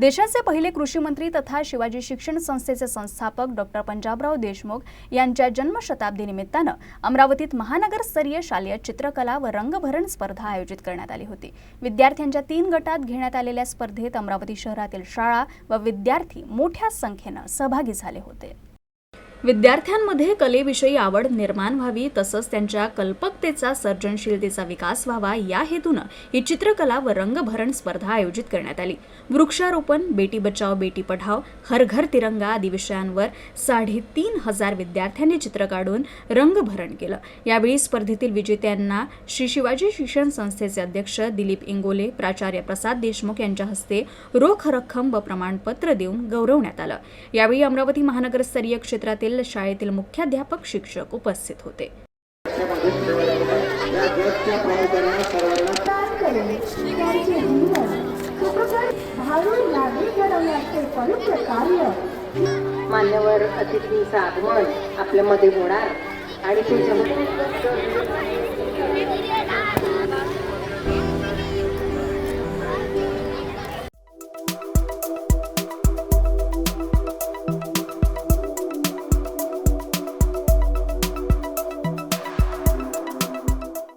देशाचे पहिले कृषी मंत्री तथा शिवाजी शिक्षण संस्थेचे संस्थापक डॉक्टर पंजाबराव देशमुख यांच्या जन्मशताब्दी निमित्तानं अमरावतीत महानगरस्तरीय शालेय चित्रकला व रंगभरण स्पर्धा आयोजित करण्यात आली होती. विद्यार्थ्यांच्या तीन गटात घेण्यात आलेल्या स्पर्धेत अमरावती शहरातील शाळा व विद्यार्थी मोठ्या संख्येनं सहभागी झाले होते. विद्यार्थ्यांमध्ये कलेविषयी आवड निर्माण व्हावी तसंच त्यांच्या कल्पकतेचा सर्जनशीलतेचा विकास व्हावा या हेतूनं ही चित्रकला व रंगभरण स्पर्धा आयोजित करण्यात आली. वृक्षारोपण बेटी बचाव बेटी पढाव हर घर तिरंगा आदी विषयांवर साडेतीन हजार विद्यार्थ्यांनी चित्र काढून रंगभरण केलं. यावेळी स्पर्धेतील विजेत्यांना श्री शिवाजी शिक्षण संस्थेचे अध्यक्ष दिलीप इंगोले प्राचार्य प्रसाद देशमुख यांच्या हस्ते रोख रक्कम व प्रमाणपत्र देऊन गौरवण्यात आलं. यावेळी अमरावती महानगरस्तरीय क्षेत्रातील शाळेतील मुख्याध्यापक शिक्षक उपस्थित होते. मान्यवर अतिथींचं आगमन आपल्यामध्ये होणार आणि ते